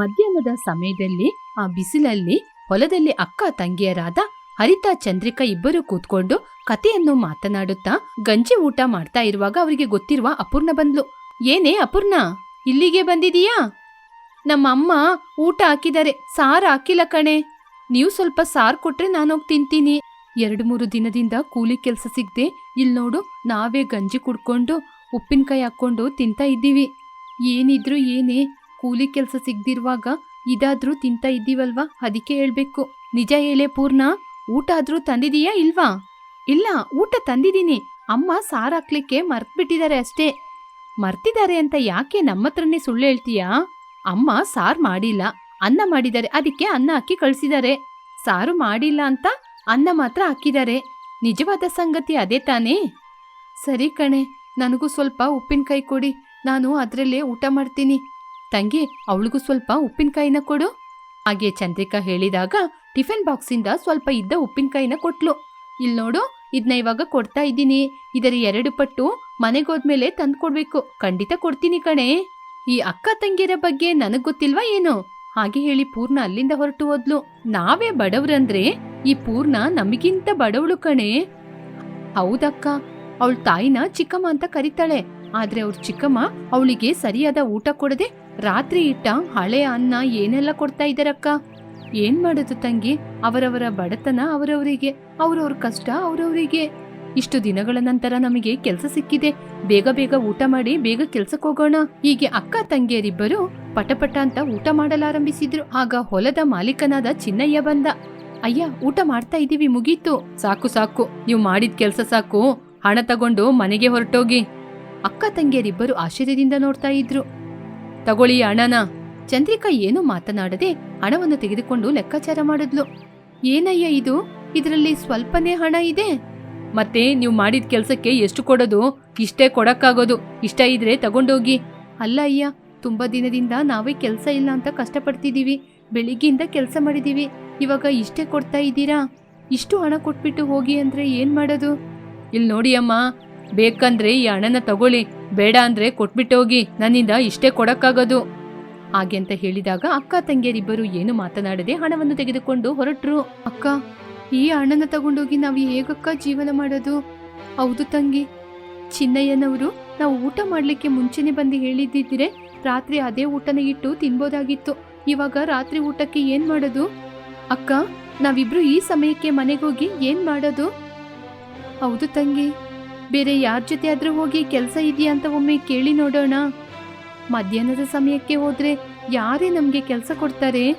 ಮಧ್ಯಾಹ್ನದ ಸಮಯದಲ್ಲಿ, ಆ ಬಿಸಿಲಲ್ಲಿ, ಹೊಲದಲ್ಲಿ ಅಕ್ಕ ತಂಗಿಯರಾದ ಹರಿತಾ ಚಂದ್ರಿಕಾ ಇಬ್ಬರು ಕೂತ್ಕೊಂಡು ಕತೆಯನ್ನು ಮಾತನಾಡುತ್ತಾ ಗಂಜಿ ಊಟ ಮಾಡ್ತಾ ಇರುವಾಗ ಅವರಿಗೆ ಗೊತ್ತಿರುವ ಅಪೂರ್ಣ ಬಂದ್ಲು. ಏನೇ ಅಪೂರ್ಣ, ಇಲ್ಲಿಗೆ ಬಂದಿದೀಯಾ? ನಮ್ಮ ಅಮ್ಮ ಊಟ ಹಾಕಿದ್ದಾರೆ, ಸಾರು ಹಾಕಿಲ್ಲ ಕಣೆ. ನೀವು ಸ್ವಲ್ಪ ಸಾರು ಕೊಟ್ರೆ ನಾನೋಗಿ ತಿಂತೀನಿ. ಎರಡು ಮೂರು ದಿನದಿಂದ ಕೂಲಿ ಕೆಲಸ ಸಿಗದೆ ಇಲ್ಲಿ ನೋಡು, ನಾವೇ ಗಂಜಿ ಕುಡ್ಕೊಂಡು ಉಪ್ಪಿನಕಾಯಿ ಹಾಕ್ಕೊಂಡು ತಿಂತಾ ಇದ್ದೀವಿ. ಏನಿದ್ರು ಏನೇ ಕೂಲಿ ಕೆಲಸ ಸಿಗ್ದಿರುವಾಗ ಇದಾದ್ರೂ ತಿಂತ ಇದ್ದೀವಲ್ವಾ? ಅದಕ್ಕೆ ಹೇಳ್ಬೇಕು. ನಿಜ ಹೇಳೇ ಪೂರ್ಣ, ಊಟ ಆದ್ರೂ ತಂದಿದೀಯಾ ಇಲ್ವಾ? ಇಲ್ಲ, ಊಟ ತಂದಿದ್ದೀನಿ. ಅಮ್ಮ ಸಾರ್ ಹಾಕ್ಲಿಕ್ಕೆ ಮರ್ತ್ಬಿಟ್ಟಿದ್ದಾರೆ ಅಷ್ಟೇ. ಮರ್ತಿದ್ದಾರೆ ಅಂತ ಯಾಕೆ ನಮ್ಮ ಹತ್ರನೇ ಸುಳ್ಳು ಹೇಳ್ತೀಯಾ? ಅಮ್ಮ ಸಾರ್ ಮಾಡಿಲ್ಲ. ಅನ್ನ ಮಾಡಿದ್ದಾರೆ. ಅದಕ್ಕೆ ಅನ್ನ ಹಾಕಿ ಕಳ್ಸಿದ್ದಾರೆ. ಸಾರು ಮಾಡಿಲ್ಲ ಅಂತ ಅನ್ನ ಮಾತ್ರ ಹಾಕಿದ್ದಾರೆ. ನಿಜವಾದ ಸಂಗತಿ ಅದೇ ತಾನೇ? ಸರಿ ಕಣೆ, ನನಗೂ ಸ್ವಲ್ಪ ಉಪ್ಪಿನಕಾಯಿ ಕೊಡಿ. ನಾನು ಅದರಲ್ಲೇ ಊಟ ಮಾಡ್ತೀನಿ. ತಂಗಿ, ಅವಳಿಗೂ ಸ್ವಲ್ಪ ಉಪ್ಪಿನಕಾಯಿನ ಕೊಡು. ಹಾಗೆ ಚಂದ್ರಿಕಾ ಹೇಳಿದಾಗ ಟಿಫಿನ್ ಬಾಕ್ಸಿಂದ ಸ್ವಲ್ಪ ಇದ್ದ ಉಪ್ಪಿನಕಾಯಿನ ಕೊಟ್ಲು. ಇಲ್ ನೋಡು ಇದನ್ನ ಇವಾಗ ಕೊಡ್ತಾ ಇದ್ದೀನಿ. ಇದರ ಎರಡು ಪಟ್ಟು ಮನೆಗೋದ್ಮೇಲೆ ತಂದ್ಕೊಡ್ಬೇಕು. ಖಂಡಿತ ಕೊಡ್ತೀನಿ ಕಣೆ. ಈ ಅಕ್ಕ ತಂಗಿಯರ ಬಗ್ಗೆ ನನಗ್ ಗೊತ್ತಿಲ್ವಾ ಏನು? ಹಾಗೆ ಹೇಳಿ ಪೂರ್ಣ ಅಲ್ಲಿಂದ ಹೊರಟು ಹೋದ್ಲು. ನಾವೇ ಬಡವ್ರಂದ್ರೆ ಈ ಪೂರ್ಣ ನಮಗಿಂತ ಬಡವಳು ಕಣೆ. ಹೌದಕ್ಕ, ಅವಳ ತಾಯಿನ ಚಿಕ್ಕಮ್ಮ ಅಂತ ಕರೀತಾಳೆ. ಆದ್ರೆ ಅವ್ರ ಚಿಕ್ಕಮ್ಮ ಅವಳಿಗೆ ಸರಿಯಾದ ಊಟ ಕೊಡದೆ ರಾತ್ರಿ ಇಟ್ಟ ಹಳೆ ಅನ್ನ ಏನೆಲ್ಲ ಕೊಡ್ತಾ ಇದ್ದಾರಕ್ಕ? ಏನ್ ಮಾಡೋದು ತಂಗಿ? ಅವರವರ ಬಡತನ ಅವರವರಿಗೆ, ಅವರವ್ರ ಕಷ್ಟ ಅವರವರಿಗೆ. ಇಷ್ಟು ದಿನಗಳ ನಂತರ ನಮಗೆ ಕೆಲಸ ಸಿಕ್ಕಿದೆ. ಬೇಗ ಬೇಗ ಊಟ ಮಾಡಿ ಬೇಗ ಕೆಲ್ಸಕ್ಕೆ ಹೋಗೋಣ. ಹೀಗೆ ಅಕ್ಕ ತಂಗಿಯರಿಬ್ಬರು ಪಟಪಟ ಅಂತ ಊಟ ಮಾಡಲಾರಂಭಿಸಿದ್ರು. ಆಗ ಹೊಲದ ಮಾಲೀಕನಾದ ಚಿನ್ನಯ್ಯ ಬಂದ. ಅಯ್ಯ, ಊಟ ಮಾಡ್ತಾ ಇದೀವಿ ಮುಗೀತು. ಸಾಕು ಸಾಕು. ನೀವು ಮಾಡಿದ ಕೆಲಸ ಸಾಕು. ಹಣ ತಗೊಂಡು ಮನೆಗೆ ಹೊರಟೋಗಿ. ಅಕ್ಕ ತಂಗಿಯರಿಬ್ಬರು ಆಶ್ಚರ್ಯದಿಂದ ನೋಡ್ತಾ ಇದ್ರು. ತಗೊಳ್ಳಿ ಹಣನ ಚಂದ್ರಿಕಾ ಏನು ಮಾತನಾಡದೆ ಹಣವನ್ನು ತೆಗೆದುಕೊಂಡು ಲೆಕ್ಕಾಚಾರ ಮಾಡಿದ್ಲು. ಏನಯ್ಯ ಇದು? ಇದರಲ್ಲಿ ಸ್ವಲ್ಪನೇ ಹಣ ಇದೆ? ಮತ್ತೆ ನೀವು ಮಾಡಿದ ಕೆಲಸಕ್ಕೆ ಎಷ್ಟು ಕೊಡೋದು? ಇಷ್ಟೇ ಕೊಡಕ್ಕಾಗೋದು. ಇಷ್ಟ ಇದ್ರೆ ತಗೊಂಡೋಗಿ. ಅಲ್ಲ ಅಯ್ಯ, ತುಂಬಾ ದಿನದಿಂದ ನಾವೇ ಕೆಲಸ ಇಲ್ಲ ಅಂತ ಕಷ್ಟಪಡ್ತಿದೀವಿ. ಬೆಳಿಗ್ಗೆಯಿಂದ ಕೆಲಸ ಮಾಡಿದೀವಿ. ಇವಾಗ ಇಷ್ಟೇ ಕೊಡ್ತಾ ಇದ್ದೀರಾ? ಇಷ್ಟು ಹಣ ಕೊಟ್ಬಿಟ್ಟು ಹೋಗಿ ಅಂದ್ರೆ ಏನ್ ಮಾಡೋದು? ಇಲ್ಲಿ ನೋಡಿ ಅಮ್ಮ ಬೇಕಂದ್ರೆ ಈ ಹಣನ ತಗೊಳ್ಳಿ, ಬೇಡ ಅಂದ್ರೆ ಕೊಟ್ಬಿಟ್ಟು ಹೋಗಿ, ನನ್ನಿಂದ ಇಷ್ಟೇ ಕೊಡಕ್ಕಾಗೋದು. ಹಾಗೆ ಅಂತ ಹೇಳಿದಾಗ ಅಕ್ಕ ತಂಗಿಯರಿಬ್ಬರು ಏನು ಮಾತನಾಡದೆ ಹಣವನ್ನು ತೆಗೆದುಕೊಂಡು ಹೊರಟ್ರು. ಅಕ್ಕ, ಈ ಹಣನ ತಗೊಂಡೋಗಿ ನಾವು ಹೇಗಕ್ಕ ಜೀವನ ಮಾಡೋದು? ಹೌದು ತಂಗಿ. ಚಿನ್ನಯ್ಯನವರು ನಾವು ಊಟ ಮಾಡ್ಲಿಕ್ಕೆ ಮುಂಚೆನೆ ಬಂದು ಹೇಳಿದ್ದಿದ್ರೆ ರಾತ್ರಿ ಅದೇ ಊಟನ ಇಟ್ಟು ತಿನ್ಬೋದಾಗಿತ್ತು. ಇವಾಗ ರಾತ್ರಿ ಊಟಕ್ಕೆ ಏನ್ ಮಾಡೋದು? ಅಕ್ಕ, ನಾವಿಬ್ರು ಈ ಸಮಯಕ್ಕೆ ಮನೆಗೋಗಿ ಏನ್ ಮಾಡೋದು? ಹೌದು ತಂಗಿ. ಬೇರೆ ಯಾರ ಜೊತೆ ಆದ್ರೂ ಹೋಗಿ ಕೆಲಸ ಇದೆಯಾ ಅಂತ ಒಮ್ಮೆ ಕೇಳಿ ನೋಡೋಣ. ಮಧ್ಯಾಹ್ನದ ಸಮಯಕ್ಕೆ ಹೋದ್ರೆ ಯಾರೇ ನಮ್ಗೆ ಕೆಲಸ ಕೊಡ್ತಾರೆ?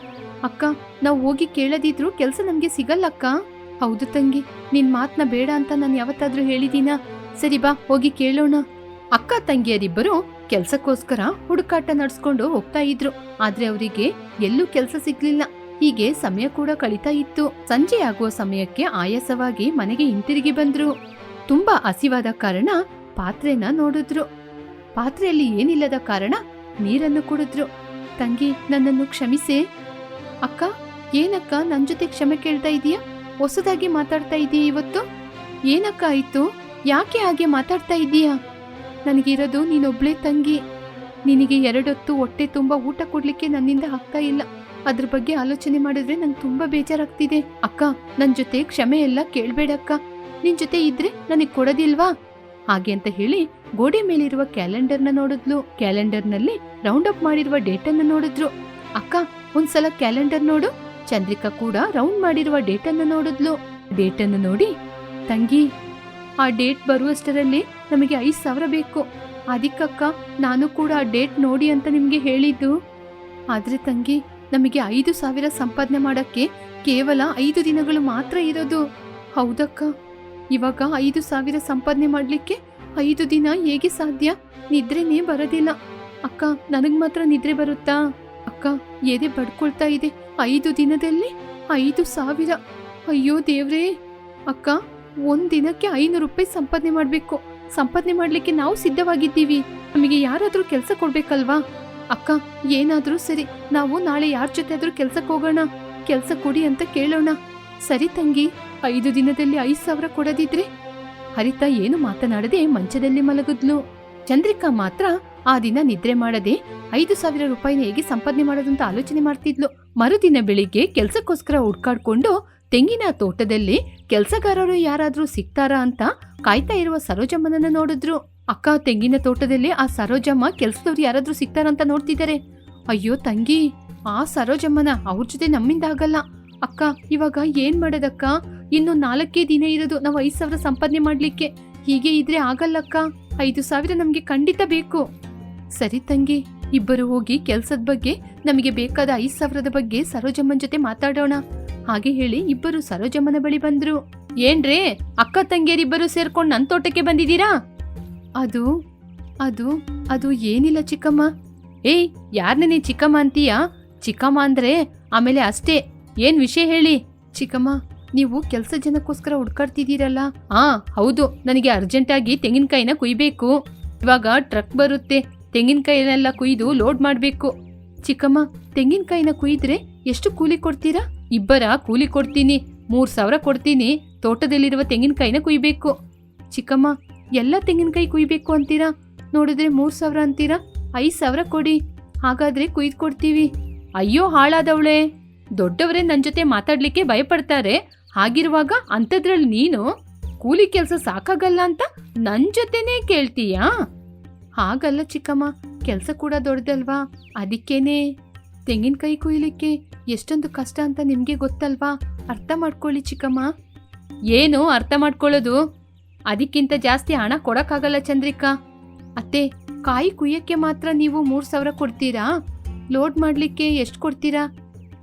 ಅಕ್ಕ, ನಾವು ಹೋಗಿ ಕೇಳದಿದ್ರು ಕೆಲಸ ನಮ್ಗೆ ಸಿಗಲ್ಲಕ್ಕ ಹೌದು ತಂಗಿ ನಿನ್ನ ಮಾತನ್ನ ಬೇಡ ಅಂತ ನಾನು ಯಾವತ್ತಾದ್ರೂ ಹೇಳಿದೀನ? ಸರಿ ಬಾ, ಹೋಗಿ ಕೇಳೋಣ. ಅಕ್ಕ, ತಂಗಿಯರಿಬ್ಬರು ಕೆಲ್ಸಕ್ಕೋಸ್ಕರ ಹುಡುಕಾಟ ನಡ್ಸ್ಕೊಂಡು ಹೋಗ್ತಾ ಇದ್ರು. ಆದ್ರೆ ಅವರಿಗೆ ಎಲ್ಲೂ ಕೆಲಸ ಸಿಗ್ಲಿಲ್ಲ. ಹೀಗೆ ಸಮಯ ಕೂಡ ಕಳೀತಾ ಇತ್ತು. ಸಂಜೆ ಆಗುವ ಸಮಯಕ್ಕೆ ಆಯಾಸವಾಗಿ ಮನೆಗೆ ಹಿಂತಿರುಗಿ ಬಂದ್ರು. ತುಂಬಾ ಹಸಿವಾದ ಕಾರಣ ಪಾತ್ರೆನ ನೋಡಿದ್ರು. ಪಾತ್ರೆಯಲ್ಲಿ ಏನಿಲ್ಲದ ಕಾರಣ ನೀರನ್ನು ಕುಡಿದ್ರು. ತಂಗಿ, ನನ್ನನ್ನು ಕ್ಷಮಿಸಿ. ಅಕ್ಕ, ಏನಕ್ಕ ನನ್ ಜೊತೆ ಕ್ಷಮೆ ಕೇಳ್ತಾ ಇದೀಯಾ? ಹೊಸದಾಗಿ ಮಾತಾಡ್ತಾ ಇದೀಯ ಇವತ್ತು? ಏನಕ್ಕ ಆಯ್ತು? ಯಾಕೆ ಹಾಗೆ ಮಾತಾಡ್ತಾ ಇದ್ದೀಯಾ ನನಗಿರೋದು ನೀನೊಬ್ಳೇ ತಂಗಿ. ನಿನಗೆ ಎರಡೊತ್ತು ಹೊಟ್ಟೆ ತುಂಬಾ ಊಟ ಕೊಡ್ಲಿಕ್ಕೆ ನನ್ನಿಂದ ಆಗ್ತಾ ಇಲ್ಲ. ಅದ್ರ ಬಗ್ಗೆ ಆಲೋಚನೆ ಮಾಡಿದ್ರೆ ನಂಗೆ ತುಂಬಾ ಬೇಜಾರಾಗ್ತಿದೆ. ಅಕ್ಕ, ನನ್ ಜೊತೆ ಕ್ಷಮೆ ಎಲ್ಲ ಕೇಳ್ಬೇಡಕ್ಕ. ನಿನ್ ಜೊತೆ ಇದ್ರೆ ನನಗ್ ಕೊಡೋದಿಲ್ವಾ? ಹಾಗೆ ಅಂತ ಹೇಳಿ ಗೋಡೆ ಮೇಲಿರುವ ಕ್ಯಾಲೆಂಡರ್ನ ನೋಡಿದ್ಲು. ಕ್ಯಾಲೆಂಡರ್ನಲ್ಲಿ ರೌಂಡ್ ಅಪ್ ಮಾಡಿರುವ ಡೇಟನ್ನ ನೋಡಿದ್ರು. ಅಕ್ಕ, ಒಂದ್ಸಲ ಕ್ಯಾಲೆಂಡರ್ ನೋಡು. ಚಂದ್ರಿಕಾ ಕೂಡ ರೌಂಡ್ ಮಾಡಿರುವ ಡೇಟನ್ನ ನೋಡಿದ್ಲು. ಡೇಟನ್ನು ನೋಡಿ, ತಂಗಿ, ಆ ಡೇಟ್ ಬರುವಷ್ಟರಲ್ಲಿ ನಮಗೆ ಐದು ಸಾವಿರ ಬೇಕು. ಅದಕ್ಕಕ್ಕ, ನಾನು ಕೂಡ ಆ ಡೇಟ್ ನೋಡಿ ಅಂತ ನಿಮ್ಗೆ ಹೇಳಿದ್ದು. ಆದ್ರೆ ತಂಗಿ, ನಮಗೆ ಐದು ಸಾವಿರ ಸಂಪಾದನೆ ಮಾಡಕ್ಕೆ ಕೇವಲ ಐದು ದಿನಗಳು ಮಾತ್ರ ಇರೋದು. ಹೌದಕ್ಕ? ಇವಾಗ ಐದು ಸಾವಿರ ಸಂಪಾದನೆ ಮಾಡಲಿಕ್ಕೆ ಐದು ದಿನ ಹೇಗೆ ಸಾಧ್ಯ? ನಿದ್ರೆನೇ ಬರೋದಿಲ್ಲ. ಅಕ್ಕ, ನನಗೆ ಮಾತ್ರ ನಿದ್ರೆ ಬರುತ್ತಾ? ಅಕ್ಕ, ಎದೆ ಬಡ್ಕೊಳ್ತಾ ಇದೆ. ಐದು ದಿನದಲ್ಲಿ ಐದು ಸಾವಿರ. ಅಯ್ಯೋ ದೇವ್ರೇ! ಅಕ್ಕ, ಒಂದು ದಿನಕ್ಕೆ ಐನೂರು ರೂಪಾಯಿ ಸಂಪಾದನೆ ಮಾಡಬೇಕು. ಸಂಪಾದನೆ ಮಾಡಲಿಕ್ಕೆ ನಾವು ಸಿದ್ಧವಾಗಿದ್ದೀವಿ. ನಮಗೆ ಯಾರಾದರೂ ಕೆಲಸ ಕೊಡಬೇಕಲ್ವಾ? ಅಕ್ಕ, ಏನಾದರೂ ಸರಿ. ನಾವು ನಾಳೆ ಯಾರ ಜೊತೆ ಆದರೂ ಕೆಲಸಕ್ಕೆ ಹೋಗೋಣ. ಕೆಲಸ ಕೊಡಿ ಅಂತ ಕೇಳೋಣ. ಸರಿ ತಂಗಿ. ಐದು ದಿನದಲ್ಲಿ ಐದು ಸಾವಿರ ಕೊಡದಿದ್ರೆ? ಹರಿತ ಏನು ಮಾತನಾಡದೆ ಮಂಚದಲ್ಲಿ ಮಲಗಿದ್ಲು. ಚಂದ್ರಿಕಾ ಮಾತ್ರ ಆ ದಿನ ನಿದ್ರೆ ಮಾಡದೆ ಐದು ಸಾವಿರ ರೂಪಾಯಿನ ಹೇಗೆ ಸಂಪಾದನೆ ಮಾಡೋದಂತ ಆಲೋಚನೆ ಮಾಡ್ತಿದ್ಲು. ಮರುದಿನ ಬೆಳಿಗ್ಗೆ ಕೆಲ್ಸಕ್ಕೋಸ್ಕರ ಹುಡ್ಕಾಡ್ಕೊಂಡು ತೆಂಗಿನ ತೋಟದಲ್ಲಿ ಕೆಲ್ಸಗಾರರು ಯಾರಾದ್ರೂ ಸಿಗ್ತಾರಾ ಅಂತ ಕಾಯ್ತಾ ಇರುವ ಸರೋಜಮ್ಮನನ್ನ ನೋಡಿದ್ರು. ಅಕ್ಕ ತೆಂಗಿನ ತೋಟದಲ್ಲಿ ಆ ಸರೋಜಮ್ಮ ಕೆಲ್ಸದವ್ರು ಯಾರಾದ್ರೂ ಸಿಗ್ತಾರಂತ ನೋಡ್ತಿದ್ದಾರೆ. ಅಯ್ಯೋ ತಂಗಿ, ಆ ಸರೋಜಮ್ಮನ ಅವ್ರ ಜೊತೆ ನಮ್ಮಿಂದ ಆಗಲ್ಲ. ಅಕ್ಕ, ಇವಾಗ ಏನ್ ಮಾಡೋದಕ್ಕ? ಇನ್ನು ನಾಲ್ಕೇ ದಿನ ಇರೋದು ನಾವು ಐದು ಸಾವಿರ ಸಂಪಾದನೆ ಮಾಡಲಿಕ್ಕೆ. ಹೀಗೆ ಇದ್ರೆ ಆಗಲ್ಲಕ್ಕ. ಐದು ಸಾವಿರ ನಮಗೆ ಖಂಡಿತ ಬೇಕು. ಸರಿ ತಂಗಿ, ಇಬ್ಬರು ಹೋಗಿ ಕೆಲ್ಸದ ಬಗ್ಗೆ, ನಮಗೆ ಬೇಕಾದ ಐದು ಸಾವಿರದ ಬಗ್ಗೆ ಸರೋಜಮ್ಮನ ಜೊತೆ ಮಾತಾಡೋಣ. ಹಾಗೆ ಹೇಳಿ ಇಬ್ಬರು ಸರೋಜಮ್ಮನ ಬಳಿ ಬಂದ್ರು. ಏನ್ರೇ, ಅಕ್ಕ ತಂಗಿಯರಿಬ್ಬರು ಸೇರ್ಕೊಂಡು ನನ್ನ ತೋಟಕ್ಕೆ ಬಂದಿದ್ದೀರಾ? ಅದು ಅದು ಅದು ಏನಿಲ್ಲ ಚಿಕ್ಕಮ್ಮ. ಏಯ್ ಯಾರ ನೀ ಚಿಕ್ಕಮ್ಮ ಅಂತೀಯಾ? ಚಿಕ್ಕಮ್ಮ ಅಂದ್ರೆ ಆಮೇಲೆ ಅಷ್ಟೇ. ಏನ್ ವಿಷಯ ಹೇಳಿ? ಚಿಕ್ಕಮ್ಮ ನೀವು ಕೆಲಸ ಜನಕ್ಕೋಸ್ಕರ ಹುಡ್ಕಾಡ್ತಿದ್ದೀರಲ್ಲ? ಆ, ಹೌದು. ನನಗೆ ಅರ್ಜೆಂಟಾಗಿ ತೆಂಗಿನಕಾಯಿನ ಕುಯ್ಬೇಕು. ಇವಾಗ ಟ್ರಕ್ ಬರುತ್ತೆ. ತೆಂಗಿನಕಾಯಿನೆಲ್ಲ ಕುಯ್ದು ಲೋಡ್ ಮಾಡಬೇಕು. ಚಿಕ್ಕಮ್ಮ, ತೆಂಗಿನಕಾಯಿನ ಕುಯ್ದ್ರೆ ಎಷ್ಟು ಕೂಲಿ ಕೊಡ್ತೀರಾ? ಇಬ್ಬರ ಕೂಲಿ ಕೊಡ್ತೀನಿ. ಮೂರ್ ಸಾವಿರ ಕೊಡ್ತೀನಿ. ತೋಟದಲ್ಲಿರುವ ತೆಂಗಿನಕಾಯಿನ ಕುಯ್ಬೇಕು. ಚಿಕ್ಕಮ್ಮ, ಎಲ್ಲ ತೆಂಗಿನಕಾಯಿ ಕುಯ್ಬೇಕು ಅಂತೀರಾ? ನೋಡಿದ್ರೆ ಮೂರ್ ಸಾವಿರ ಅಂತೀರಾ? ಐದ್ ಸಾವಿರ ಕೊಡಿ. ಹಾಗಾದ್ರೆ ಕುಯ್ದು ಕೊಡ್ತೀವಿ. ಅಯ್ಯೋ, ಹಾಳಾದವಳೆ. ದೊಡ್ಡವರೇ ನನ್ನ ಜೊತೆ ಮಾತಾಡಲಿಕ್ಕೆ ಭಯಪಡ್ತಾರೆ. ಹಾಗಿರುವಾಗ ಅಂಥದ್ರಲ್ಲಿ ನೀನು ಕೂಲಿ ಕೆಲಸ ಸಾಕಾಗಲ್ಲ ಅಂತ ನನ್ನ ಜೊತೆನೇ ಕೇಳ್ತೀಯಾ? ಹಾಗಲ್ಲ ಚಿಕ್ಕಮ್ಮ, ಕೆಲಸ ಕೂಡ ದೊಡ್ಡದಲ್ವಾ? ಅದಕ್ಕೇನೆ ತೆಂಗಿನಕಾಯಿ ಕುಯ್ಲಿಕ್ಕೆ ಎಷ್ಟೊಂದು ಕಷ್ಟ ಅಂತ ನಿಮಗೆ ಗೊತ್ತಲ್ವಾ? ಅರ್ಥ ಮಾಡ್ಕೊಳ್ಳಿ ಚಿಕ್ಕಮ್ಮ. ಏನು ಅರ್ಥ ಮಾಡ್ಕೊಳ್ಳೋದು? ಅದಕ್ಕಿಂತ ಜಾಸ್ತಿ ಹಣ ಕೊಡಕ್ಕಾಗಲ್ಲ ಚಂದ್ರಿಕಾ. ಅತ್ತೆ, ಕಾಯಿ ಕುಯ್ಯಕ್ಕೆ ಮಾತ್ರ ನೀವು ಮೂರ್ ಸಾವಿರ ಕೊಡ್ತೀರಾ? ಲೋಡ್ ಮಾಡ್ಲಿಕ್ಕೆ ಎಷ್ಟು ಕೊಡ್ತೀರಾ?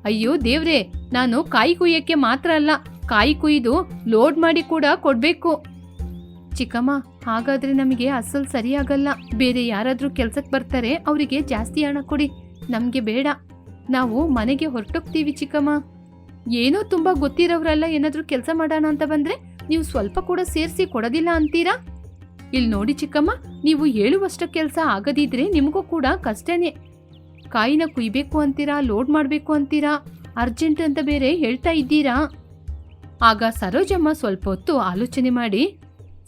ಅಯ್ಯೋ ದೇವ್ರೆ, ನಾನು ಕಾಯಿ ಕುಯ್ಯಕ್ಕೆ ಮಾತ್ರ ಅಲ್ಲ ಕಾಯಿ ಕುಯ್ದು ಲೋಡ್ ಮಾಡಿ ಕೂಡ ಕೊಡ್ಬೇಕು. ಚಿಕ್ಕಮ್ಮ, ಹಾಗಾದ್ರೆ ನಮಗೆ ಅಸಲ್ ಸರಿಯಾಗಲ್ಲ. ಬೇರೆ ಯಾರಾದರೂ ಕೆಲ್ಸಕ್ಕೆ ಬರ್ತಾರೆ, ಅವರಿಗೆ ಜಾಸ್ತಿ ಹಣ ಕೊಡಿ. ನಮಗೆ ಬೇಡ. ನಾವು ಮನೆಗೆ ಹೊರಟೋಗ್ತೀವಿ ಚಿಕ್ಕಮ್ಮ. ಏನೋ ತುಂಬಾ ಗೊತ್ತಿರೋವ್ರಲ್ಲ ಏನಾದರೂ ಕೆಲಸ ಮಾಡೋಣ ಅಂತ ಬಂದ್ರೆ ನೀವು ಸ್ವಲ್ಪ ಕೂಡ ಸೇರಿಸಿ ಕೊಡೋದಿಲ್ಲ ಅಂತೀರಾ? ಇಲ್ಲಿ ನೋಡಿ ಚಿಕ್ಕಮ್ಮ, ನೀವು ಹೇಳುವಷ್ಟು ಕೆಲಸ ಆಗದಿದ್ರೆ ನಿಮಗೂ ಕೂಡ ಕಷ್ಟನೇ. ಕಾಯಿನ ಕುಯ್ಬೇಕು ಅಂತೀರಾ, ಲೋಡ್ ಮಾಡಬೇಕು ಅಂತೀರಾ? ಅರ್ಜೆಂಟ್ ಅಂತ ಬೇರೆ ಹೇಳ್ತಾ ಇದ್ದೀರಾ? ಆಗ ಸರೋಜಮ್ಮ ಸ್ವಲ್ಪ ಹೊತ್ತು ಆಲೋಚನೆ ಮಾಡಿ,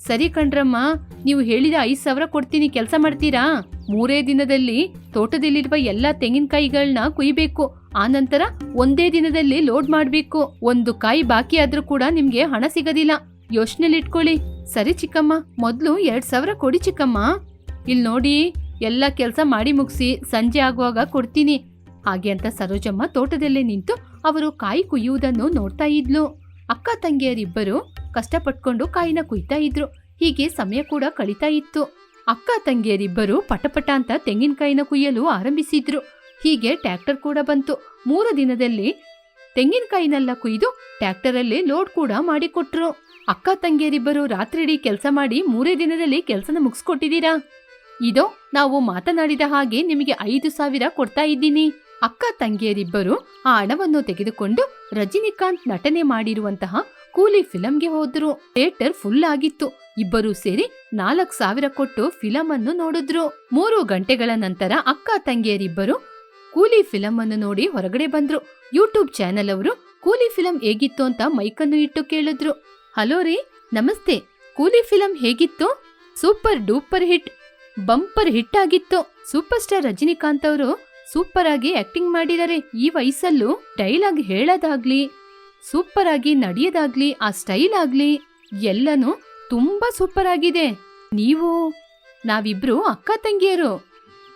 ಸರಿ ಕಣ್ರಮ್ಮ, ನೀವು ಹೇಳಿದ ಐದು ಸಾವಿರ ಕೊಡ್ತೀನಿ, ಕೆಲಸ ಮಾಡ್ತೀರಾ? ಮೂರೇ ದಿನದಲ್ಲಿ ತೋಟದಲ್ಲಿರುವ ಎಲ್ಲ ತೆಂಗಿನಕಾಯಿಗಳನ್ನ ಕುಯ್ಬೇಕು. ಆನಂತರ ಒಂದೇ ದಿನದಲ್ಲಿ ಲೋಡ್ ಮಾಡಬೇಕು. ಒಂದು ಕಾಯಿ ಬಾಕಿ ಆದ್ರೂ ಕೂಡ ನಿಮ್ಗೆ ಹಣ ಸಿಗೋದಿಲ್ಲ. ಯೋಚನೆಲಿಟ್ಕೊಳ್ಳಿ. ಸರಿ ಚಿಕ್ಕಮ್ಮ, ಮೊದಲು ಎರಡು ಸಾವಿರ ಕೊಡಿ ಚಿಕ್ಕಮ್ಮ. ಇಲ್ಲಿ ನೋಡಿ, ಎಲ್ಲ ಕೆಲಸ ಮಾಡಿ ಮುಗಿಸಿ ಸಂಜೆ ಆಗುವಾಗ ಕೊಡ್ತೀನಿ. ಹಾಗೆ ಅಂತ ಸರೋಜಮ್ಮ ತೋಟದಲ್ಲೇ ನಿಂತು ಅವರು ಕಾಯಿ ಕುಯ್ಯುವುದನ್ನು ನೋಡ್ತಾ ಇದ್ಲು. ಅಕ್ಕ ತಂಗಿಯರಿಬ್ಬರು ಕಷ್ಟಪಟ್ಕೊಂಡು ಕಾಯಿನ ಕುಯ್ತಾ ಇದ್ರು. ಹೀಗೆ ಸಮಯ ಕೂಡ ಕಳೀತಾ ಇತ್ತು. ಅಕ್ಕ ತಂಗಿಯರಿಬ್ಬರು ಪಟಪಟ ಅಂತ ತೆಂಗಿನಕಾಯಿನ ಕುಯ್ಯಲು ಆರಂಭಿಸಿದ್ರು. ಹೀಗೆ ಟ್ರ್ಯಾಕ್ಟರ್ ಕೂಡ ಬಂತು. ಮೂರು ದಿನದಲ್ಲಿ ತೆಂಗಿನಕಾಯಿನೆಲ್ಲ ಕುಯ್ದು ಟ್ರ್ಯಾಕ್ಟರಲ್ಲಿ ಲೋಡ್ ಕೂಡ ಮಾಡಿಕೊಟ್ರು. ಅಕ್ಕ ತಂಗಿಯರಿಬ್ಬರು ರಾತ್ರಿಡೀ ಕೆಲಸ ಮಾಡಿ ಮೂರೇ ದಿನದಲ್ಲಿ ಕೆಲಸನ ಮುಗಿಸ್ಕೊಟ್ಟಿದ್ದೀರಾ? ಇದೋ, ನಾವು ಮಾತನಾಡಿದ ಹಾಗೆ ನಿಮಗೆ ಐದು ಸಾವಿರ ಕೊಡ್ತಾ ಇದ್ದೀನಿ. ಅಕ್ಕ ತಂಗಿಯರಿಬ್ಬರು ಆ ಹಣವನ್ನು ತೆಗೆದುಕೊಂಡು ರಜನಿಕಾಂತ್ ನಟನೆ ಮಾಡಿರುವಂತಹ ಕೂಲಿ ಫಿಲಂಗೆ ಹೋದ್ರು. ಥಿಯೇಟರ್ ಫುಲ್ ಆಗಿತ್ತು. ಇಬ್ಬರು ಸೇರಿ ನಾಲ್ಕ್ ಸಾವಿರ ಕೊಟ್ಟು ಫಿಲಂ ಅನ್ನು ನೋಡಿದ್ರು. ಮೂರು ಗಂಟೆಗಳ ನಂತರ ಅಕ್ಕ ತಂಗಿಯರಿಬ್ಬರು ಕೂಲಿ ಫಿಲಂ ಅನ್ನು ನೋಡಿ ಹೊರಗಡೆ ಬಂದ್ರು. ಯೂಟ್ಯೂಬ್ ಚಾನೆಲ್ ಅವರು ಕೂಲಿ ಫಿಲಂ ಹೇಗಿತ್ತು ಅಂತ ಮೈಕನ್ನು ಇಟ್ಟು ಕೇಳಿದ್ರು. ಹಲೋ ರೀ, ನಮಸ್ತೆ. ಕೂಲಿ ಫಿಲಂ ಹೇಗಿತ್ತು? Super duper hit, bumper hit ಆಗಿತ್ತು. ಸೂಪರ್ ಸ್ಟಾರ್ ರಜನಿಕಾಂತ್ ಅವರು ಸೂಪರ್ ಆಗಿ ಆಕ್ಟಿಂಗ್ ಮಾಡಿದ್ದಾರೆ ಈ ವಯಸ್ಸಲ್ಲೂ ಡೈಲಾಗ್ ಹೇಳೋದಾಗ್ಲಿ ಸೂಪರ್ ಆಗಿ ನಡೆಯೋದಾಗ್ಲಿ, ಆ ಸ್ಟೈಲ್ ಆಗ್ಲಿ, ಎಲ್ಲನೂ ತುಂಬಾ ಸೂಪರ್ ಆಗಿದೆ ನೀವು, ನಾವಿಬ್ರು ಅಕ್ಕ ತಂಗಿಯರು.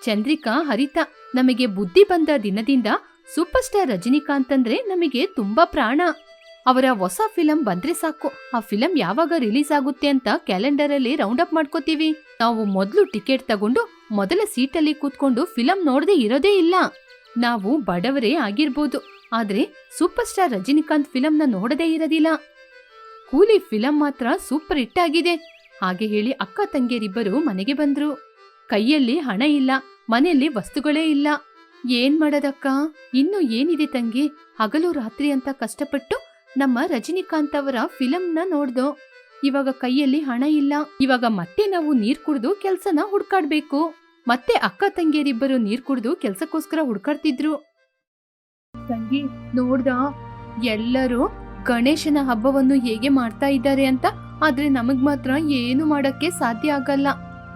ಚಂದ್ರಿಕಾ, ಹರಿತ, ನಮಗೆ ಬುದ್ಧಿ ಬಂದ ದಿನದಿಂದ ಸೂಪರ್ ಸ್ಟಾರ್ ರಜನಿಕಾಂತ್ ಅಂದ್ರೆ ನಮಗೆ ತುಂಬಾ ಪ್ರಾಣ. ಅವರ ಹೊಸ ಫಿಲಂ ಬಂದ್ರೆ ಸಾಕು. ಆ ಫಿಲಂ ಯಾವಾಗ ರಿಲೀಸ್ ಆಗುತ್ತೆ ಅಂತ ಕ್ಯಾಲೆಂಡರ್ ಅಲ್ಲಿ ರೌಂಡ್ ಅಪ್ ಮಾಡ್ಕೋತೀವಿ. ನಾವು ಮೊದಲು ಟಿಕೆಟ್ ತಗೊಂಡು ಮೊದಲ ಸೀಟಲ್ಲಿ ಕೂತ್ಕೊಂಡು ಫಿಲಂ ನೋಡದೆ ಇರೋದೇ ಇಲ್ಲ. ನಾವು ಬಡವರೇ ಆಗಿರ್ಬೋದು. ಆದ್ರೆ ಸೂಪರ್ ಸ್ಟಾರ್ ರಜನಿಕಾಂತ್ ಫಿಲಂನ ನೋಡದೇ ಇರೋದಿಲ್ಲ. ಕೂಲಿ ಫಿಲಂ ಮಾತ್ರ ಸೂಪರ್ ಹಿಟ್ ಆಗಿದೆ. ಹಾಗೆ ಹೇಳಿ ಅಕ್ಕ ತಂಗಿಯರಿಬ್ಬರು ಮನೆಗೆ ಬಂದ್ರು. ಕೈಯಲ್ಲಿ ಹಣ ಇಲ್ಲ, ಮನೆಯಲ್ಲಿ ವಸ್ತುಗಳೇ ಇಲ್ಲ. ಏನ್ ಮಾಡೋದಕ್ಕ? ಇನ್ನು ಏನಿದೆ ತಂಗಿ? ಹಗಲು ರಾತ್ರಿ ಅಂತ ಕಷ್ಟಪಟ್ಟು ನಮ್ಮ ರಜನಿಕಾಂತ್ ಅವರ ಫಿಲಂನ ನೋಡ್ದೋ. ಇವಾಗ ಕೈಯಲ್ಲಿ ಹಣ ಇಲ್ಲ. ಇವಾಗ ಮತ್ತೆ ನಾವು ನೀರ್ ಕುಡ್ದು ಕೆಲ್ಸನ ಹುಡ್ಕಾಡ್ಬೇಕು. ಮತ್ತೆ ಅಕ್ಕ ತಂಗಿಯರಿಬ್ಬರು ನೀರ್ ಕುಡ್ದು ಕೆಲ್ಸಕ್ಕೋಸ್ಕರ ಹುಡ್ಕಾಡ್ತಿದ್ರು. ತಂಗಿ, ನೋಡ್ದ? ಎಲ್ಲರೂ ಗಣೇಶನ ಹಬ್ಬವನ್ನು ಹೇಗೆ ಮಾಡ್ತಾ ಇದ್ದಾರೆ ಅಂತ? ಆದ್ರೆ ನಮಗ್ ಮಾತ್ರ ಏನು ಮಾಡಕ್ಕೆ ಸಾಧ್ಯ ಆಗಲ್ಲ.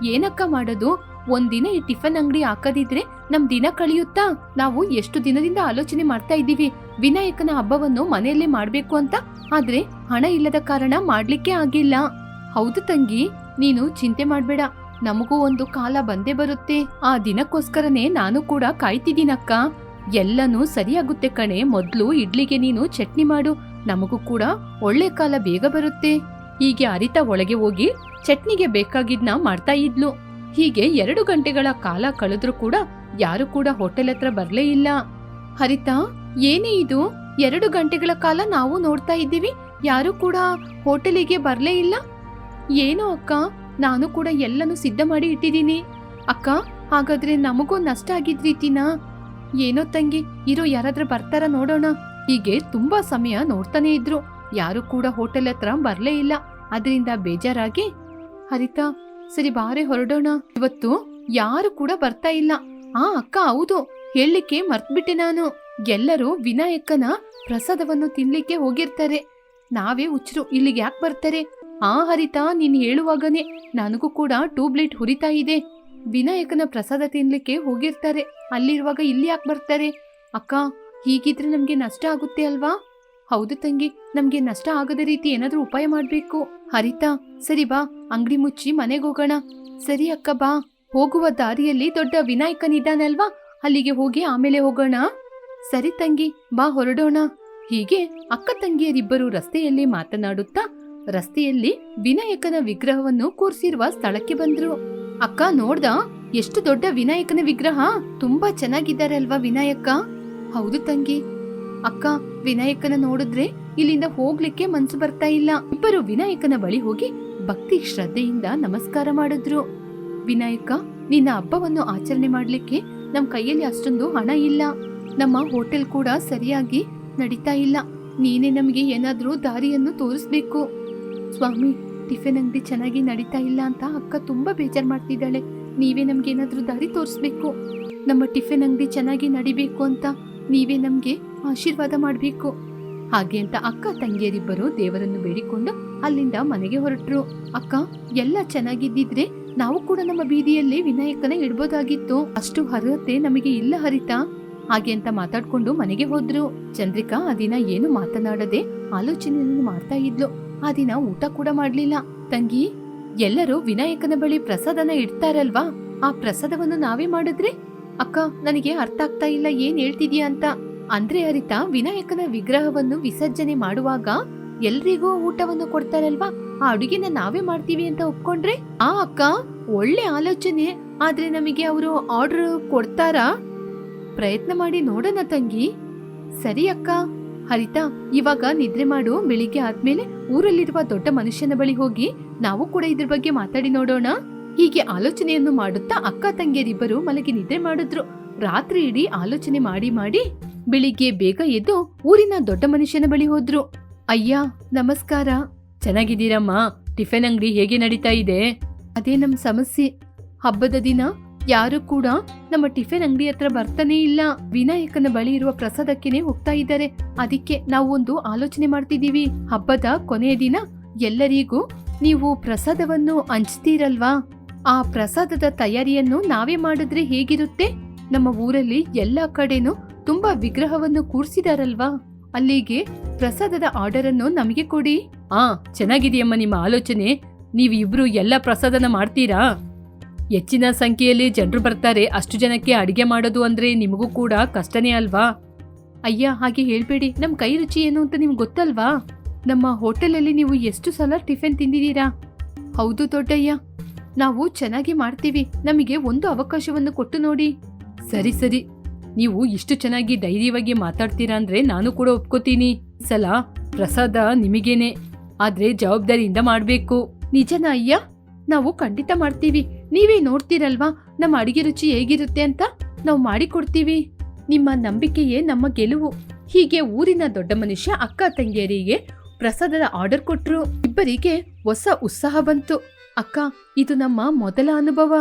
ಏನಕ್ಕ ಮಾಡೋದು? ಒಂದಿನ ಈ ಟಿಫನ್ ಅಂಗಡಿ ಹಾಕದಿದ್ರೆ ನಮ್ ದಿನ ಕಳಿಯುತ್ತಾ? ನಾವು ಎಷ್ಟು ದಿನದಿಂದ ಆಲೋಚನೆ ಮಾಡ್ತಾ ಇದ್ದೀವಿ. ವಿನಾಯಕನ ಹಬ್ಬವನ್ನು ಮನೆಯಲ್ಲೇ ಮಾಡ್ಬೇಕು ಅಂತ? ಆದ್ರೆ ಹಣ ಇಲ್ಲದ ಕಾರಣ ಮಾಡ್ಲಿಕ್ಕೆ ಆಗಿಲ್ಲ. ಹೌದು ತಂಗಿ, ನೀನು ಚಿಂತೆ ಮಾಡ್ಬೇಡ. ನಮಗೂ ಒಂದು ಕಾಲ ಬಂದೇ ಬರುತ್ತೆ. ಆ ದಿನಕ್ಕೋಸ್ಕರನೇ ನಾನು ಕೂಡ ಕಾಯ್ತಿದ್ದೀನಕ್ಕ. ಎಲ್ಲನೂ ಸರಿಯಾಗುತ್ತೆ ಕಣೆ. ಮೊದ್ಲು ಇಡ್ಲಿಗೆ ನೀನು ಚಟ್ನಿ ಮಾಡು. ನಮಗೂ ಕೂಡ ಒಳ್ಳೆ ಕಾಲ ಬೇಗ ಬರುತ್ತೆ. ಹೀಗೆ ಅರಿತ ಒಳಗೆ ಹೋಗಿ ಚಟ್ನಿಗೆ ಬೇಕಾಗಿದ್ನ ಮಾಡ್ತಾ ಇದ್ಲು. ಹೀಗೆ ಎರಡು ಗಂಟೆಗಳ ಕಾಲ ಕಳೆದ್ರೂ ಕೂಡ ಯಾರು ಕೂಡ ಹೋಟೆಲ್ ಹತ್ರ ಬರ್ಲೇ ಇಲ್ಲ. ಹರಿತಾ, ಏನೇ ಇದು? ಎರಡು ಗಂಟೆಗಳ ಕಾಲ ನಾವು ನೋಡ್ತಾ ಇದ್ದೀವಿ. ಯಾರು ಕೂಡ ಹೋಟೆಲಿಗೆ ಬರಲೇ ಇಲ್ಲ. ಏನೋ ಅಕ್ಕ, ನಾನು ಕೂಡ ಎಲ್ಲನೂ ಸಿದ್ಧ ಮಾಡಿ ಇಟ್ಟಿದ್ದೀನಿ. ಅಕ್ಕ, ಹಾಗಾದ್ರೆ ನಮಗೂ ನಷ್ಟ ಆಗಿದ್ ರೀತಿನಾ ಏನೋ ತಂಗಿ, ಇರೋ ಯಾರಾದ್ರೂ ಬರ್ತಾರ ನೋಡೋಣ. ಹೀಗೆ ತುಂಬಾ ಸಮಯ ನೋಡ್ತಾನೆ ಇದ್ರು. ಯಾರು ಕೂಡ ಹೋಟೆಲ್ ಹತ್ರ ಬರಲೇ ಇಲ್ಲ. ಅದರಿಂದ ಬೇಜಾರಾಗಿ, ಹರಿತಾ, ಸರಿ ಬಾರೆ ಹೊರಡೋಣ. ಇವತ್ತು ಯಾರು ಕೂಡ ಬರ್ತಾ ಇಲ್ಲ. ಆ, ಅಕ್ಕ, ಹೌದು. ಹೇಳಲಿಕ್ಕೆ ಮರ್ತ್ಬಿಟ್ಟೆ ನಾನು. ಎಲ್ಲರೂ ವಿನಾಯಕನ ಪ್ರಸಾದವನ್ನು ತಿನ್ಲಿಕ್ಕೆ ಹೋಗಿರ್ತಾರೆ. ನಾವೇ ಹುಚ್ಚರು ಇಲ್ಲಿಗೆ ಯಾಕೆ ಬರ್ತಾರೆ? ಆ ಹರಿತಾ ನೀನು ಹೇಳುವಾಗನೇ ನನಗೂ ಕೂಡ ಟ್ಯೂಬ್ಲೈಟ್ ಹುರಿತಾ ಇದೆ. ವಿನಾಯಕನ ಪ್ರಸಾದ ತಿನ್ಲಿಕ್ಕೆ ಹೋಗಿರ್ತಾರೆ. ಅಲ್ಲಿರುವಾಗ ಇಲ್ಲಿ ಯಾಕೆ ಬರ್ತಾರೆ? ಅಕ್ಕ, ಹೀಗಿದ್ರೆ ನಮ್ಗೆ ನಷ್ಟ ಆಗುತ್ತೆ ಅಲ್ವಾ? ಹೌದು ತಂಗಿ, ನಮ್ಗೆ ನಷ್ಟ ಆಗದ ರೀತಿ ಏನಾದ್ರೂ ಉಪಾಯ ಮಾಡಬೇಕು. ಹರಿತಾ, ಸರಿ ಬಾ, ಅಂಗಡಿ ಮುಚ್ಚಿ ಮನೆಗೆ ಹೋಗೋಣ. ಸರಿ ಅಕ್ಕ, ಬಾ. ಹೋಗುವ ದಾರಿಯಲ್ಲಿ ದೊಡ್ಡ ವಿನಾಯಕನಿದ್ದಾನಲ್ವಾ? ಅಲ್ಲಿಗೆ ಹೋಗಿ ಆಮೇಲೆ ಹೋಗೋಣ. ಸರಿ ತಂಗಿ, ಬಾ ಹೊರಡೋಣ. ಹೀಗೆ ಅಕ್ಕ ತಂಗಿಯರಿಬ್ಬರು ರಸ್ತೆಯಲ್ಲಿ ಮಾತನಾಡುತ್ತಾ, ರಸ್ತೆಯಲ್ಲಿ ವಿನಾಯಕನ ವಿಗ್ರಹವನ್ನು ಕೂರಿಸಿರುವ ಸ್ಥಳಕ್ಕೆ ಬಂದ್ರು. ಅಕ್ಕ ನೋಡ್ದ, ಎಷ್ಟು ದೊಡ್ಡ ವಿನಾಯಕನ ವಿಗ್ರಹ. ತುಂಬಾ ಚೆನ್ನಾಗಿದ್ದಾರೆ ಅಲ್ವಾ ವಿನಾಯಕ? ಹೌದು ತಂಗಿ. ಅಕ್ಕ, ವಿನಾಯಕನ ನೋಡಿದ್ರೆ ಇಲ್ಲಿಂದ ಹೋಗ್ಲಿಕ್ಕೆ ಮನ್ಸು ಬರ್ತಾ ಇಲ್ಲ. ಇಬ್ಬರು ವಿನಾಯಕನ ಬಳಿ ಹೋಗಿ ಭಕ್ತಿ ಶ್ರದ್ಧೆಯಿಂದ ನಮಸ್ಕಾರ ಮಾಡಿದ್ರು. ವಿನಾಯಕ, ನಿನ್ನ ಹಬ್ಬವನ್ನು ಆಚರಣೆ ಮಾಡ್ಲಿಕ್ಕೆ ನಮ್ ಕೈಯಲ್ಲಿ ಅಷ್ಟೊಂದು ಹಣ ಇಲ್ಲ. ನಮ್ಮ ಹೋಟೆಲ್ ಕೂಡ ಸರಿಯಾಗಿ ನಡೀತಾ ಇಲ್ಲ. ನೀನೇ ನಮಗೆ ಏನಾದರೂ ದಾರಿಯನ್ನು ತೋರಿಸ್ಬೇಕು. ಸ್ವಾಮಿ, ಟಿಫಿನ್ ಅಂಗಡಿ ಚೆನ್ನಾಗಿ ನಡೀತಾ ಇಲ್ಲ ಅಂತ ಅಕ್ಕ ತುಂಬಾ ಬೇಜಾರ್ ಮಾಡ್ತಿದ್ದಾಳೆ. ನೀವೇ ನಮ್ಗೆ ಏನಾದರೂ ದಾರಿ ತೋರಿಸ್ಬೇಕು. ನಮ್ಮ ಟಿಫಿನ್ ಅಂಗಡಿ ಚೆನ್ನಾಗಿ ನಡಿಬೇಕು ಅಂತ ನೀವೇ ನಮಗೆ ಆಶೀರ್ವಾದ ಮಾಡಬೇಕು. ಹಾಗೆ ಅಂತ ಅಕ್ಕ ತಂಗಿಯರಿಬ್ಬರು ದೇವರನ್ನು ಬೇಡಿಕೊಂಡು ಅಲ್ಲಿಂದ ಮನೆಗೆ ಹೊರಟರು. ಅಕ್ಕ, ಎಲ್ಲ ಚೆನ್ನಾಗಿದ್ದಿದ್ರೆ ನಾವು ಕೂಡ ನಮ್ಮ ಬೀದಿಯಲ್ಲಿ ವಿನಾಯಕನ ಇಡ್ಬೋದಾಗಿತ್ತು. ಅಷ್ಟು ಅರ್ಹತೆ ನಮಗೆ ಇಲ್ಲ ಹರಿತಾ. ಹಾಗೆ ಅಂತ ಮಾತಾಡ್ಕೊಂಡು ಮನೆಗೆ ಹೋದ್ರು. ಚಂದ್ರಿಕಾ ಆ ದಿನ ಏನು ಮಾತನಾಡದೆ ಆಲೋಚನೆಯನ್ನು ಮಾಡ್ತಾ ಇದ್ಲು. ಆ ದಿನ ಊಟ ಕೂಡ ಮಾಡ್ಲಿಲ್ಲ. ತಂಗಿ, ಎಲ್ಲರೂ ವಿನಾಯಕನ ಬಳಿ ಪ್ರಸಾದನ ಇಡ್ತಾರಲ್ವಾ? ಆ ಪ್ರಸಾದವನ್ನು ನಾವೇ ಮಾಡಿದ್ರೆ? ಅಕ್ಕ, ನನಗೆ ಅರ್ಥ ಆಗ್ತಾ ಇಲ್ಲ, ಏನ್ ಹೇಳ್ತಿದ್ಯಾ ಅಂತ. ಅಂದ್ರೆ ಅರಿತಾ ವಿನಾಯಕನ ವಿಗ್ರಹವನ್ನು ವಿಸರ್ಜನೆ ಮಾಡುವಾಗ ಎಲ್ರಿಗೂ ಊಟವನ್ನು ಕೊಡ್ತಾರಲ್ವಾ? ಆ ಅಡುಗೆನ ನಾವೇ ಮಾಡ್ತೀವಿ ಅಂತ ಒಪ್ಕೊಂಡ್ರೆ? ಆ ಅಕ್ಕ, ಒಳ್ಳೆ ಆಲೋಚನೆ. ಆದ್ರೆ ನಮಗೆ ಅವರು ಆರ್ಡರ್ ಕೊಡ್ತಾರಾ? ಪ್ರಯತ್ನ ಮಾಡಿ ನೋಡೋಣ ತಂಗಿ. ಸರಿ ಅಕ್ಕ. ಹರಿತಾ, ಇವಾಗ ನಿದ್ರೆ ಮಾಡು. ಬೆಳಿಗ್ಗೆ ಆದ್ಮೇಲೆ ಊರಲ್ಲಿರುವ ದೊಡ್ಡ ಮನುಷ್ಯನ ಬಳಿ ಹೋಗಿ ನಾವು ಕೂಡ ಇದ್ರ ಬಗ್ಗೆ ಮಾತಾಡಿ ನೋಡೋಣ. ಹೀಗೆ ಆಲೋಚನೆಯನ್ನು ಮಾಡುತ್ತಾ ಅಕ್ಕ ತಂಗಿಯರಿಬ್ಬರು ಮಲಗಿ ನಿದ್ರೆ ಮಾಡಿದ್ರು. ರಾತ್ರಿ ಇಡೀ ಆಲೋಚನೆ ಮಾಡಿ ಮಾಡಿ ಬೆಳಿಗ್ಗೆ ಬೇಗ ಎದ್ದು ಊರಿನ ದೊಡ್ಡ ಮನುಷ್ಯನ ಬಳಿ ಹೋದ್ರು. ಅಯ್ಯ ನಮಸ್ಕಾರ. ಚೆನ್ನಾಗಿದ್ದೀರಮ್ಮ. ಟಿಫಿನ್ ಅಂಗಡಿ ಹೇಗೆ ನಡೀತಾ ಇದೆ? ಅದೇ ನಮ್ಮ ಸಮಸ್ಯೆ. ಹಬ್ಬದ ದಿನ ಯಾರು ಕೂಡ ನಮ್ಮ ಟಿಫಿನ್ ಅಂಗಡಿ ಹತ್ರ ಬರ್ತಾನೆ ಇಲ್ಲ. ವಿನಾಯಕನ ಬಳಿ ಇರುವ ಪ್ರಸಾದಕ್ಕೆನೆ ಹೋಗ್ತಾ ಇದ್ದಾರೆ. ಅದಕ್ಕೆ ನಾವು ಒಂದು ಆಲೋಚನೆ ಮಾಡ್ತಿದ್ದೀವಿ. ಹಬ್ಬದ ಕೊನೆಯ ದಿನ ಎಲ್ಲರಿಗೂ ನೀವು ಪ್ರಸಾದವನ್ನು ಹಂಚ್ತೀರಲ್ವಾ? ಆ ಪ್ರಸಾದದ ತಯಾರಿಯನ್ನು ನಾವೇ ಮಾಡಿದ್ರೆ ಹೇಗಿರುತ್ತೆ? ನಮ್ಮ ಊರಲ್ಲಿ ಎಲ್ಲಾ ಕಡೆನೂ ತುಂಬಾ ವಿಗ್ರಹವನ್ನು ಕೂರ್ಸಿದಾರಲ್ವಾ? ಅಲ್ಲಿಗೆ ಪ್ರಸಾದದ ಆರ್ಡರ್ ಅನ್ನು ನಮಗೆ ಕೊಡಿ. ಆ ಚೆನ್ನಾಗಿದೆಯಮ್ಮ ನಿಮ್ಮ ಆಲೋಚನೆ. ನೀವಿಬ್ರು ಎಲ್ಲ ಪ್ರಸಾದನ ಮಾಡ್ತೀರಾ? ಹೆಚ್ಚಿನ ಸಂಖ್ಯೆಯಲ್ಲಿ ಜನರು ಬರ್ತಾರೆ ಅಷ್ಟು ಜನಕ್ಕೆ ಅಡಿಗೆ ಮಾಡೋದು ಅಂದ್ರೆ ನಿಮಗೂ ಕೂಡ ಕಷ್ಟನೇ ಅಲ್ವಾ? ಅಯ್ಯ ಹಾಗೆ ಹೇಳ್ಬೇಡಿ. ನಮ್ಮ ಕೈ ರುಚಿ ಏನು ಅಂತ ನಿಮ್ಗೆ ಗೊತ್ತಲ್ವಾ? ನಮ್ಮ ಹೋಟೆಲಲ್ಲಿ ನೀವು ಎಷ್ಟು ಸಲ ಟಿಫಿನ್ ತಿಂದಿದ್ದೀರಾ? ಹೌದು ದೊಡ್ಡಯ್ಯ. ನಾವು ಚೆನ್ನಾಗಿ ಮಾಡ್ತೀವಿ. ನಮಗೆ ಒಂದು ಅವಕಾಶವನ್ನು ಕೊಟ್ಟು ನೋಡಿ. ಸರಿ ಸರಿ. ನೀವು ಇಷ್ಟು ಚೆನ್ನಾಗಿ ಧೈರ್ಯವಾಗಿ ಮಾತಾಡ್ತೀರಾ ಅಂದ್ರೆ ನಾನು ಕೂಡ ಒಪ್ಕೋತೀನಿ. ಸಲ ಪ್ರಸಾದ ನಿಮಗೇನೆ. ಆದ್ರೆ ಜವಾಬ್ದಾರಿಯಿಂದ ಮಾಡಬೇಕು. ನಿಜನಾ ಅಯ್ಯ? ನಾವು ಖಂಡಿತ ಮಾಡ್ತೀವಿ. ನೀವೇ ನೋಡ್ತೀರಲ್ವಾ ನಮ್ಮ ಅಡಿಗೆ ರುಚಿ ಹೇಗಿರುತ್ತೆ ಅಂತ? ನಾವು ಮಾಡಿಕೊಡ್ತೀವಿ. ನಿಮ್ಮ ನಂಬಿಕೆಯೇ ನಮ್ಮ ಗೆಲುವು. ಹೀಗೆ ಊರಿನ ದೊಡ್ಡ ಮನುಷ್ಯ ಅಕ್ಕ ತಂಗಿಯರಿಗೆ ಪ್ರಸಾದದ ಆರ್ಡರ್ ಕೊಟ್ರು. ಇಬ್ಬರಿಗೆ ಹೊಸ ಉತ್ಸಾಹ ಬಂತು. ಅಕ್ಕ, ಇದು ನಮ್ಮ ಮೊದಲ ಅನುಭವ.